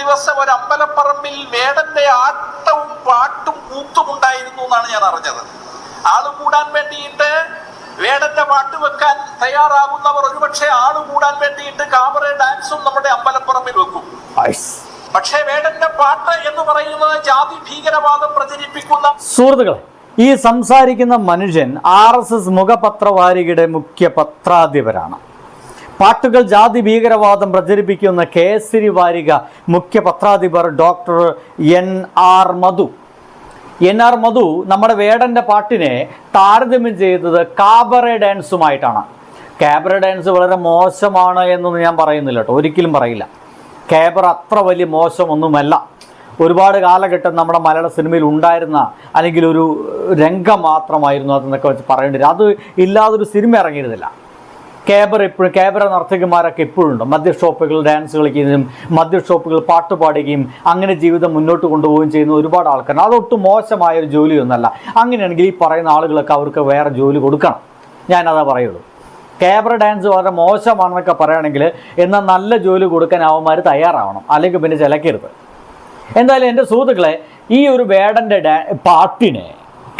ദിവസം ഒരു അമ്പലപ്പറമ്പിൽ വേടന്റെ ആട്ടവും പാട്ടും കൂത്തും ഉണ്ടായിരുന്നു എന്നാണ് ഞാൻ അറിഞ്ഞത്. ആൾ കൂടാൻ വേണ്ടിയിട്ട് വേടന്റെ പാട്ട് വെക്കാൻ തയ്യാറാകുന്നവർ ഒരുപക്ഷെ ആൾ കൂടാൻ വേണ്ടിയിട്ട് കാബറെ ഡാൻസും നമ്മുടെ അമ്പലപ്പറമ്പിൽ വെക്കും. പക്ഷേ വേടന്റെ പാട്ട് എന്ന് പറയുന്നത് ജാതി ഭീകരവാദം പ്രചരിപ്പിക്കുന്ന സുഹൃത്തുക്കളെ ഈ സംസാരിക്കുന്ന മനുഷ്യൻ ആർ എസ് എസ് മുഖപത്രവാരികയുടെ മുഖ്യ പത്രാധിപരാണ് പാട്ടുകൾ ജാതി ഭീകരവാദം പ്രചരിപ്പിക്കുന്ന കേസരി വാരിക മുഖ്യ പത്രാധിപർ doctor N R Madhu. N R Madhu നമ്മുടെ വേടന്റെ പാട്ടിനെ താരതമ്യം ചെയ്തത് കാബറെ ഡാൻസുമായിട്ടാണ്. കാബറ ഡാൻസ് വളരെ മോശമാണ് എന്നൊന്നും ഞാൻ പറയുന്നില്ല കേട്ടോ. ഒരിക്കലും പറയില്ല. കാബറ അത്ര വലിയ മോശമൊന്നുമല്ല. ഒരുപാട് കാലഘട്ടം നമ്മുടെ മലയാള സിനിമയിൽ ഉണ്ടായിരുന്ന അല്ലെങ്കിൽ ഒരു രംഗം മാത്രമായിരുന്നു അതെന്നൊക്കെ വെച്ച് പറയേണ്ടി അത് ഇല്ലാതൊരു സിനിമ ഇറങ്ങിയിരുന്നില്ല. ക്യാബർ എപ്പോഴും ക്യാബറ നർത്തകിമാരൊക്കെ എപ്പോഴും ഉണ്ട് മദ്യ ഷോപ്പുകൾ ഡാൻസ് കളിക്കുന്നതും മദ്യ ഷോപ്പുകൾ പാട്ട് പാടുകയും അങ്ങനെ ജീവിതം മുന്നോട്ട് കൊണ്ടുപോവുകയും ചെയ്യുന്ന ഒരുപാട് ആൾക്കാരുണ്ട്. അതൊട്ടും മോശമായ ഒരു ജോലിയൊന്നല്ല. അങ്ങനെയാണെങ്കിൽ ഈ പറയുന്ന ആളുകളൊക്കെ അവർക്ക് വേറെ ജോലി കൊടുക്കണം. ഞാനതാ പറയുള്ളൂ. ക്യാബറ ഡാൻസ് വളരെ മോശമാണെന്നൊക്കെ പറയുകയാണെങ്കിൽ എന്നാൽ നല്ല ജോലി കൊടുക്കാൻ അവന്മാർ തയ്യാറാവണം. അല്ലെങ്കിൽ പിന്നെ ചിലക്കരുത്. എന്തായാലും എന്റെ സുഹൃത്തുക്കളെ ഈ ഒരു വേടന്റെ ഡാ പാട്ടിനെ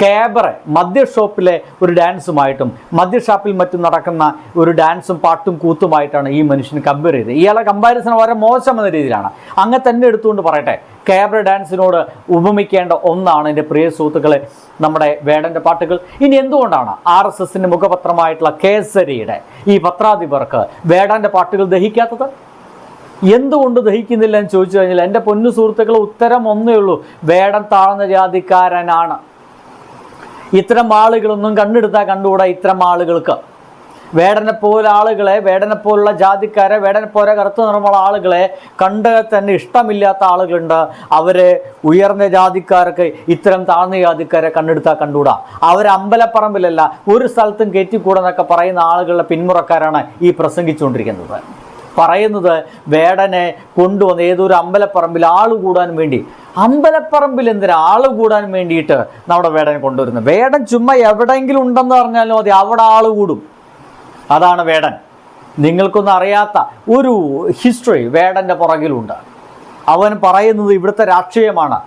ക്യാബറെ മദ്യ ഷോപ്പിലെ ഒരു ഡാൻസുമായിട്ടും മദ്യ ഷാപ്പിൽ മറ്റും നടക്കുന്ന ഒരു ഡാൻസും പാട്ടും കൂത്തുമായിട്ടാണ് ഈ മനുഷ്യൻ കമ്പയർ ചെയ്തത്. ഇയാളെ കമ്പാരിസൺ വളരെ മോശം എന്ന രീതിയിലാണ്. അങ്ങനെ തന്നെ എടുത്തുകൊണ്ട് പറയട്ടെ കേബറ ഡാൻസിനോട് ഉപമിക്കേണ്ട ഒന്നാണ് എന്റെ പ്രിയ സുഹൃത്തുക്കളെ നമ്മുടെ വേടന്റെ പാട്ടുകൾ. ഇനി എന്തുകൊണ്ടാണ് ആർ എസ് എസിന്റെ മുഖപത്രമായിട്ടുള്ള കേസരിയുടെ ഈ പത്രാധിപർക്ക് വേടന്റെ പാട്ടുകൾ ദഹിക്കാത്തത്? എന്തുകൊണ്ട് ദഹിക്കുന്നില്ല എന്ന് ചോദിച്ചു കഴിഞ്ഞാൽ എന്റെ പൊന്നു സുഹൃത്തുക്കൾ ഉത്തരം ഒന്നേ ഉള്ളൂ. വേടൻ താഴ്ന്ന ജാതിക്കാരനാണ്. ഇത്തരം ആളുകളൊന്നും കണ്ടെടുത്താൽ കണ്ടുകൂടാ ഇത്തരം ആളുകൾക്ക്. വേടനെ പോലെ ആളുകളെ വേടനെ പോലുള്ള ജാതിക്കാരെ വേടനെ പോലെ കറുത്ത നിറമുള്ള ആളുകളെ കണ്ട് തന്നെ ഇഷ്ടമില്ലാത്ത ആളുകളുണ്ട്. അവരെ ഉയർന്ന ജാതിക്കാർക്ക് ഇത്തരം താഴ്ന്ന ജാതിക്കാരെ കണ്ടെടുത്താൽ കണ്ടുകൂടാ. അവർ അമ്പലപ്പറമ്പിലല്ല ഒരു സ്ഥലത്തും കയറ്റിക്കൂടെന്നൊക്കെ പറയുന്ന ആളുകളുടെ പിന്മുറക്കാരാണ് ഈ പ്രസംഗിച്ചുകൊണ്ടിരിക്കുന്നത്. പറയുന്നത് വേടനെ കൊണ്ടുവന്ന് ഏതൊരു അമ്പലപ്പറമ്പിൽ ആൾ കൂടാൻ വേണ്ടി അമ്പലപ്പറമ്പിൽ എന്തിനാ ആൾ കൂടാൻ വേണ്ടിയിട്ട് നമ്മുടെ വേടനെ കൊണ്ടുവരുന്നത്? വേടൻ ചുമ്മാ എവിടെയെങ്കിലും ഉണ്ടെന്ന് പറഞ്ഞാലും മതി അവിടെ ആൾ കൂടും. അതാണ് വേടൻ. നിങ്ങൾക്കൊന്നും അറിയാത്ത ഒരു ഹിസ്റ്ററി വേടന്റെ പുറകിലുണ്ട്. അവൻ പറയുന്നത് ഇവിടുത്തെ രാഷ്ട്രീയമാണ്.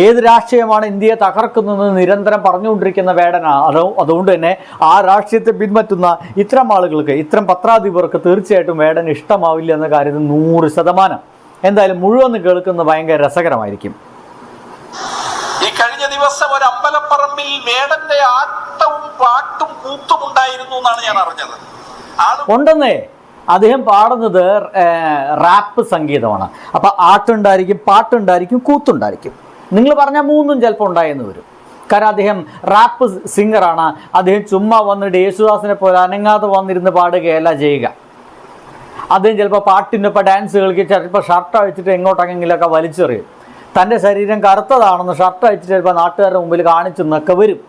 ഏത് രാഷ്ട്രീയമാണ് ഇന്ത്യയെ തകർക്കുന്നതെന്ന് നിരന്തരം പറഞ്ഞുകൊണ്ടിരിക്കുന്ന വേടനാണ് അതോ അതുകൊണ്ട് തന്നെ ആ രാഷ്ട്രീയത്തെ പിൻപറ്റുന്ന ഇത്തരം ആളുകൾക്ക് ഇത്തരം പത്രാധിപർക്ക് തീർച്ചയായിട്ടും വേടൻ ഇഷ്ടമാവില്ല എന്ന കാര്യത്തിൽ നൂറ് ശതമാനം. എന്തായാലും മുഴുവൻ കേൾക്കുന്നത് ഭയങ്കര രസകരമായിരിക്കും. ഈ കഴിഞ്ഞ ദിവസം ഒരു അമ്പലപ്പറമ്പിൽ വേടന്റെ ആട്ടവും പാട്ടും കൂത്തും ഉണ്ടായിരുന്നു എന്നാണ് ഞാൻ അറിഞ്ഞത്. ഉണ്ടെന്നേ അദ്ദേഹം പാടുന്നത് റാപ്പ് സംഗീതമാണ്. അപ്പോൾ ആട്ടുണ്ടായിരിക്കും പാട്ടുണ്ടായിരിക്കും കൂത്തുണ്ടായിരിക്കും. നിങ്ങൾ പറഞ്ഞ മൂന്നും ചിലപ്പോൾ ഉണ്ടായെന്ന് വരും. കാരണം അദ്ദേഹം റാപ്പ് സിംഗറാണ്. അദ്ദേഹം ചുമ്മാ വന്നിട്ട് യേശുദാസിനെ പോലെ അനങ്ങാതെ വന്നിരുന്ന് പാടുകയല്ല ചെയ്യുക. അദ്ദേഹം ചിലപ്പോൾ പാട്ടിന്റെ ഒപ്പം ഡാൻസ് കളിക്കുക ചിലപ്പോൾ ഷർട്ട് അഴിച്ചിട്ട് എങ്ങോട്ടെങ്കിലൊക്കെ വലിച്ചെറിയും. തന്റെ ശരീരം കറുത്തതാണെന്ന് ഷർട്ട് അഴിച്ചിട്ട് ചിലപ്പോൾ നാട്ടുകാരുടെ മുമ്പിൽ കാണിച്ചു നിന്നൊക്കെ വരും.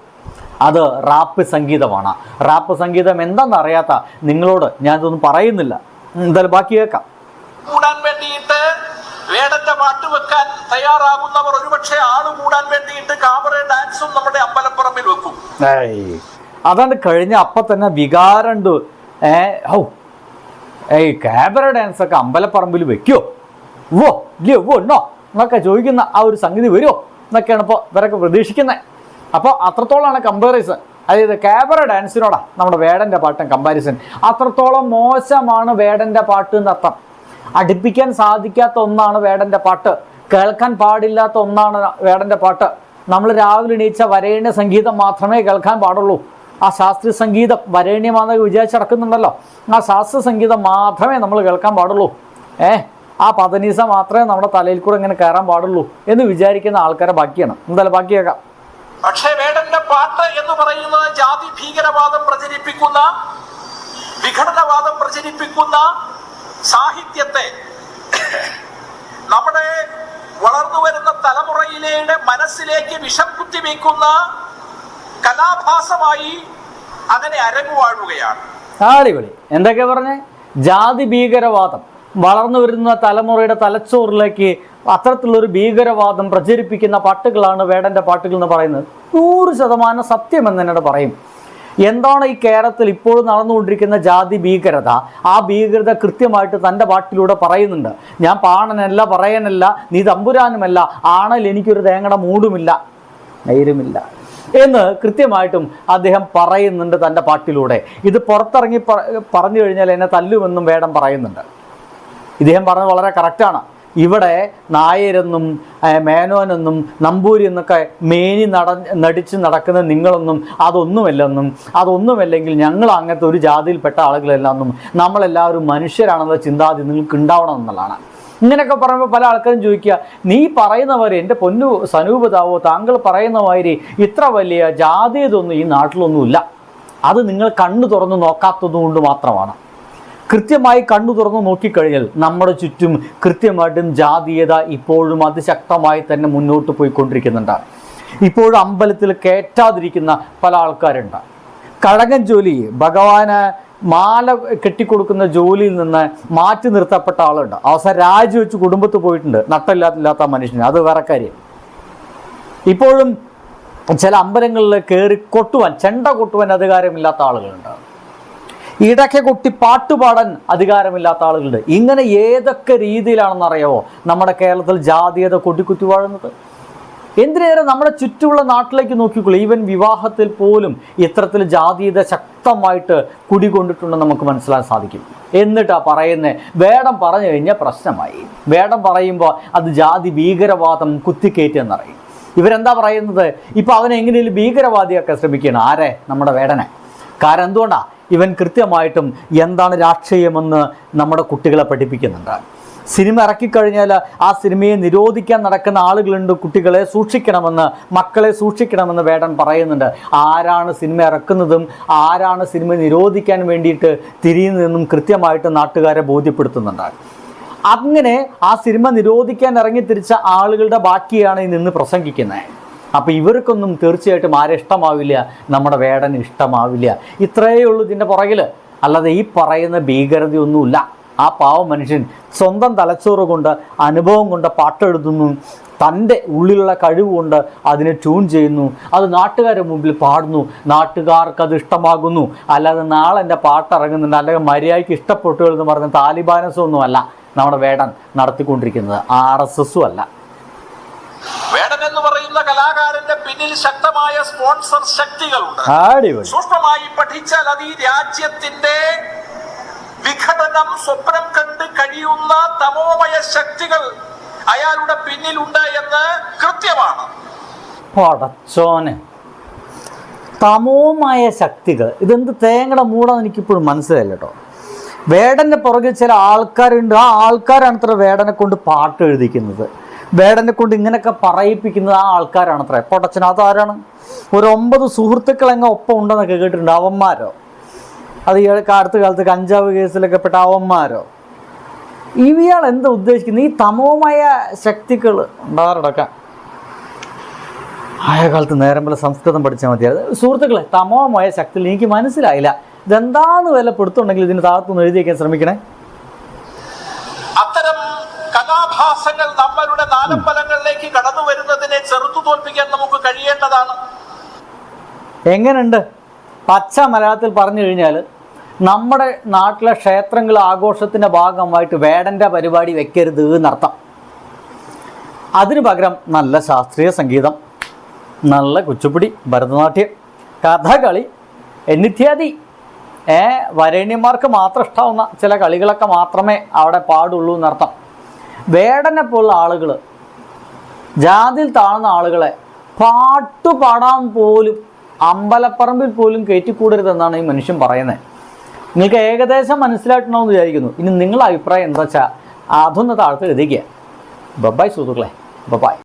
അത് റാപ്പ് സംഗീതമാണ്. റാപ്പ് സംഗീതം എന്താണെന്ന് അറിയാത്ത നിങ്ങളോട് ഞാനിതൊന്നും പറയുന്നില്ല. എന്തായാലും ബാക്കി കേൾക്കാം. കൂടാൻ വേണ്ടിയിട്ട് വേടന്റെ പാട്ട് വെക്കാൻ തയ്യാറാകുന്നവർ ഒരുപക്ഷെ ആൾ കൂടാൻ വേണ്ടിയിട്ട് കാബറ ഡാൻസും നമ്മുടെ അമ്പലപ്പുറമ്പിൽ വെക്കും. അതാണ് കഴിഞ്ഞ അപ്പൊ തന്നെ വികാരണ്ട് ഏ ഔ ഏയ് ക്യാബറ ഡാൻസ് ഒക്കെ അമ്പലപ്പറമ്പിൽ വെക്കോ? വോ ഇല്ലയോ വോ ഉണ്ടോ എന്നൊക്കെ ചോദിക്കുന്ന ആ ഒരു സംഗതി വരുമോ? എന്നൊക്കെയാണ് ഇപ്പോൾ ഇവരൊക്കെ പ്രതീക്ഷിക്കുന്നത് അപ്പോൾ അത്രത്തോളമാണ് കമ്പാരിസൺ അതായത് ക്യാബറ ഡാൻസിനോടാ നമ്മുടെ വേടന്റെ പാട്ടും കമ്പാരിസൺ അത്രത്തോളം മോശമാണ് വേടന്റെ പാട്ട് എന്നർത്ഥം. അടുപ്പിക്കാൻ സാധിക്കാത്ത ഒന്നാണ് വേടന്റെ പാട്ട്. കേൾക്കാൻ പാടില്ലാത്ത ഒന്നാണ് വേടന്റെ പാട്ട്. നമ്മൾ രാവിലെ എണീച്ച വരേണ്ട സംഗീതം മാത്രമേ കേൾക്കാൻ പാടുള്ളൂ. ആ ശാസ്ത്രീയ സംഗീതം വരേണ്യമാണെന്ന് വിചാരിച്ച് നടക്കുന്നുണ്ടല്ലോ ആ ശാസ്ത്രീയ സംഗീതം മാത്രമേ നമ്മൾ കേൾക്കാൻ പാടുള്ളൂ. ഏ? ആ പതനീസ മാത്രമേ നമ്മുടെ തലയിൽ കൂടെ ഇങ്ങനെ കയറാൻ പാടുള്ളൂ എന്ന് വിചാരിക്കുന്ന ആൾക്കാരെ ബാക്കിയാണ്. എന്തായാലും ബാക്കി കേൾക്കാം. പക്ഷേ വേടന്റെ പാട്ട് എന്ന് പറയുന്നത് ജാതി ഭീകരവാദം പ്രചരിപ്പിക്കുന്ന വിഘടനവാദം പ്രചരിപ്പിക്കുന്ന സാഹിത്യത്തെ നമ്മുടെ വളർന്നു വരുന്ന തലമുറയിലെ മനസ്സിലേക്ക് വിഷം കുത്തിവെക്കുന്ന കലാഭാസമായി അങ്ങനെ അരങ്ങുവാഴുകയാണ് അടിപൊളി എന്തൊക്കെ പറഞ്ഞേ? ജാതി ഭീകരവാദം. വളർന്നു വരുന്ന തലമുറയുടെ തലച്ചോറിലേക്ക് അത്തരത്തിലുള്ളൊരു ഭീകരവാദം പ്രചരിപ്പിക്കുന്ന പാട്ടുകളാണ് വേടന്റെ പാട്ടുകൾ എന്ന് പറയുന്നത്. നൂറ് ശതമാനം സത്യം എന്ന് എന്നോട് പറയും. എന്താണ് ഈ കേരളത്തിൽ ഇപ്പോഴും നടന്നുകൊണ്ടിരിക്കുന്ന ജാതി ഭീകരത? ആ ഭീകരത കൃത്യമായിട്ട് തന്റെ പാട്ടിലൂടെ പറയുന്നുണ്ട്. ഞാൻ പാണനല്ല പറയനല്ല നീ തമ്പുരാനുമല്ല ആണൽ എനിക്കൊരു തേങ്ങയുടെ മൂടുമില്ല നേരുമില്ല എന്ന് കൃത്യമായിട്ടും അദ്ദേഹം പറയുന്നുണ്ട് തന്റെ പാട്ടിലൂടെ. ഇത് പുറത്തിറങ്ങി പറഞ്ഞു കഴിഞ്ഞാൽ എന്നെ തല്ലുമെന്നും വേടം പറയുന്നുണ്ട്. ഇദ്ദേഹം പറഞ്ഞത് വളരെ കറക്റ്റാണ് ഇവിടെ നായരെന്നും മേനോനെന്നും നമ്പൂരി എന്നൊക്കെ മേനി നട നടിച്ച് നടക്കുന്ന നിങ്ങളൊന്നും അതൊന്നുമല്ലെന്നും അതൊന്നുമല്ലെങ്കിൽ ഞങ്ങൾ അങ്ങനത്തെ ഒരു ജാതിയിൽപ്പെട്ട ആളുകളല്ലെന്നും നമ്മളെല്ലാവരും മനുഷ്യരാണെന്ന ചിന്താതി നിങ്ങൾക്ക് ഉണ്ടാവണം എന്നുള്ളതാണ്. ഇങ്ങനെയൊക്കെ പറയുമ്പോൾ പല ആൾക്കാരും ചോദിക്കുക നീ പറയുന്നവരെ എന്റെ പൊന്നു സനൂപതാവോ താങ്കൾ പറയുന്ന മാതിരി ഇത്ര വലിയ ജാതീയതൊന്നും ഈ നാട്ടിലൊന്നുമില്ല. അത് നിങ്ങൾ കണ്ണു തുറന്ന് നോക്കാത്തത് കൊണ്ട് മാത്രമാണ്. കൃത്യമായി കണ്ണു തുറന്ന് നോക്കിക്കഴിഞ്ഞാൽ നമ്മുടെ ചുറ്റും കൃത്യമായിട്ടും ജാതീയത ഇപ്പോഴും അതിശക്തമായി തന്നെ മുന്നോട്ട് പോയിക്കൊണ്ടിരിക്കുന്നുണ്ട്. ഇപ്പോഴും അമ്പലത്തിൽ കയറ്റാതിരിക്കുന്ന പല ആൾക്കാരുണ്ട്. കഴകൻ ജോലി ഭഗവാന് മാല കെട്ടിക്കൊടുക്കുന്ന ജോലിയിൽ നിന്ന് മാറ്റി നിർത്തപ്പെട്ട ആളുണ്ട്. അവസാനം രാജിവെച്ച് കുടുംബത്ത് പോയിട്ടുണ്ട്. നട്ടമില്ലാത്തില്ലാത്ത മനുഷ്യന്. അത് വേറെ കാര്യം. ഇപ്പോഴും ചില അമ്പലങ്ങളിൽ കയറി കൊട്ടുവാൻ ചെണ്ട കൊട്ടുവാൻ അധികാരമില്ലാത്ത ആളുകളുണ്ട്. ഇടയ്ക്ക് കൊട്ടി പാട്ടുപാടാൻ അധികാരമില്ലാത്ത ആളുകളുണ്ട്. ഇങ്ങനെ ഏതൊക്കെ രീതിയിലാണെന്നറിയാവോ? നമ്മുടെ കേരളത്തിൽ ജാതീയത കൊട്ടിക്കുത്തി വാഴുന്നത്. എന്തിനേറെ നമ്മുടെ ചുറ്റുമുള്ള നാട്ടിലേക്ക് നോക്കിക്കോളൂ. ഈവൻ വിവാഹത്തിൽ പോലും ഇത്തരത്തിൽ ജാതീയത ശക്തമായിട്ട് കുടികൊണ്ടിട്ടുണ്ടെന്ന് നമുക്ക് മനസ്സിലാക്കാൻ സാധിക്കും. എന്നിട്ടാ പറയുന്നത് വേടം പറഞ്ഞു കഴിഞ്ഞാൽ പ്രശ്നമായി. വേടം പറയുമ്പോൾ അത് ജാതി ഭീകരവാദം കുത്തിക്കയറ്റെന്നറിയും ഇവരെന്താ പറയുന്നത്? ഇപ്പോൾ അവനെ എങ്ങനെയും ഭീകരവാദിയൊക്കെ ശ്രമിക്കുകയാണ്. ആരെ? നമ്മുടെ വേടനെ. കാരണം എന്തുകൊണ്ടാ? ഇവൻ കൃത്യമായിട്ടും എന്താണ് രാഷ്ട്രീയമെന്ന് നമ്മുടെ കുട്ടികളെ പഠിപ്പിക്കുന്നുണ്ട്. സിനിമ ഇറക്കിക്കഴിഞ്ഞാൽ ആ സിനിമയെ നിരോധിക്കാൻ നടക്കുന്ന ആളുകളുണ്ട് കുട്ടികളെ സൂക്ഷിക്കണമെന്ന് മക്കളെ സൂക്ഷിക്കണമെന്ന് വേടൻ പറയുന്നുണ്ട്. ആരാണ് സിനിമ ഇറക്കുന്നതും ആരാണ് സിനിമ നിരോധിക്കാൻ വേണ്ടിയിട്ട് തിരിയുന്നതെന്നും കൃത്യമായിട്ട് നാട്ടുകാരെ ബോധ്യപ്പെടുത്തുന്നുണ്ട്. അങ്ങനെ ആ സിനിമ നിരോധിക്കാൻ ഇറങ്ങി തിരിച്ച ആളുകളുടെ ബാക്കിയാണ് ഇന്ന് പ്രസംഗിക്കുന്നത് അപ്പോൾ ഇവർക്കൊന്നും തീർച്ചയായിട്ടും ആരെ ഇഷ്ടമാവില്ല നമ്മുടെ വേടന് ഇഷ്ടമാവില്ല. ഇത്രയേ ഉള്ളൂ ഇതിന്റെ പുറകിൽ അല്ലാതെ ഈ പറയുന്ന ഭീകരതയൊന്നുമില്ല. ആ പാവ മനുഷ്യൻ സ്വന്തം തലച്ചോറ് കൊണ്ട് അനുഭവം കൊണ്ട് പാട്ടെഴുതുന്നു. തന്റെ ഉള്ളിലുള്ള കഴിവ് കൊണ്ട് അതിനെ ട്യൂൺ ചെയ്യുന്നു. അത് നാട്ടുകാരുടെ മുമ്പിൽ പാടുന്നു. നാട്ടുകാർക്ക് അത് ഇഷ്ടമാകുന്നു. അല്ലാതെ നാളെ എന്റെ പാട്ട് ഇറങ്ങുന്നുണ്ട് അല്ലെങ്കിൽ മര്യാദയ്ക്ക് ഇഷ്ടപ്പെട്ടു എന്ന് പറഞ്ഞ താലിബാനസും ഒന്നുമല്ല നമ്മുടെ വേടൻ നടത്തിക്കൊണ്ടിരിക്കുന്നത്. ആർ എസ് എസും അല്ല. വേടൻ എന്ന് പറയുന്ന കലാകാരന്റെ പിന്നിൽ ശക്തമായ സ്പോൺസർ ശക്തികളുണ്ട്. സൂക്ഷ്മമായി പഠിച്ചാൽ അത് ഈ രാജ്യത്തിന്റെ വിഘടനം സ്വപ്നം കണ്ട് കഴിയുന്ന തമോമയ ശക്തികൾ അയാളുടെ പിന്നിലുണ്ട് എന്ന് കൃത്യമാണ്. പടച്ചോന്. തമോമായ ശക്തികൾ. ഇതെന്ത് തേങ്ങയുടെ മൂടാന്ന് എനിക്കിപ്പോഴും മനസ്സിലായില്ല കേട്ടോ വേടന്റെ പുറകിൽ ചില ആൾക്കാരുണ്ട്. ആ ആൾക്കാരാണ് അത്ര വേടനെ കൊണ്ട് പാട്ട് എഴുതിക്കുന്നത്. വേടനെ കൊണ്ട് ഇങ്ങനെയൊക്കെ പറയിപ്പിക്കുന്നത് ആ ആൾക്കാരാണ് അത്ര. പൊട്ടച്ചൻ അതാരാണ്? ഒരു ഒമ്പത് സുഹൃത്തുക്കൾ എങ്ങ ഒപ്പം ഉണ്ടെന്നൊക്കെ കേട്ടിട്ടുണ്ട്. അവന്മാരോ? അത് ഈ അടുത്ത കാലത്ത് കഞ്ചാവ് കേസിലൊക്കെ പെട്ട അവന്മാരോ? ഇവയാൾ എന്താ ഉദ്ദേശിക്കുന്നത് ഈ തമോമയ ശക്തികൾ ഉണ്ടാകാറടക്കാം ആയ കാലത്ത് നേരം പോലെ സംസ്കൃതം പഠിച്ചാൽ മതിയായിരുന്നു സുഹൃത്തുക്കളെ തമോമയ ശക്തി എനിക്ക് മനസ്സിലായില്ല. ഇതെന്താന്ന് വല്ല പെടുത്തുണ്ടെങ്കിൽ ഇതിന് താഴത്തുനിന്ന് എഴുതി വയ്ക്കാൻ ശ്രമിക്കണേ? അത്തരം കലാഭാസങ്ങൾ നമ്മളുടെ നാലമ്പലങ്ങളിലേക്ക് കടന്നു വരുന്നതിനെ ചെറുത്തു തോൽപ്പിക്കാൻ നമുക്ക് കഴിയേണ്ടതാണ്. എങ്ങനെയുണ്ട് പച്ച മലയാളത്തിൽ പറഞ്ഞു കഴിഞ്ഞാൽ നമ്മുടെ നാട്ടിലെ ക്ഷേത്രങ്ങൾ ആഘോഷത്തിന്റെ ഭാഗമായിട്ട് വേടന്റെ പരിപാടി വെക്കരുത് എന്നർത്ഥം. അതിനു പകരം നല്ല ശാസ്ത്രീയ സംഗീതം നല്ല കുച്ചുപ്പിടി ഭരതനാട്യം കഥകളി എന്നിത്യാദി. ഏ വരേണ്യന്മാർക്ക് മാത്രം ഇഷ്ടാവുന്ന ചില കളികളൊക്കെ മാത്രമേ അവിടെ പാടുള്ളൂ എന്നർത്ഥം. വേടനെ പോലുള്ള ആളുകൾ ജാതിയിൽ താഴ്ന്ന ആളുകളെ പാട്ടു പാടാൻ പോലും അമ്പലപ്പറമ്പിൽ പോലും കയറ്റിക്കൂടരുതെന്നാണ് ഈ മനുഷ്യൻ പറയുന്നത്. നിങ്ങൾക്ക് ഏകദേശം മനസ്സിലാക്കണമെന്ന് വിചാരിക്കുന്നു. ഇനി നിങ്ങളുടെ അഭിപ്രായം എന്താ വെച്ചാൽ അതൊന്ന് താഴത്ത് എഴുതിക്കുക ബബായ് സുഹൃത്തുക്കളെ. ബബായ്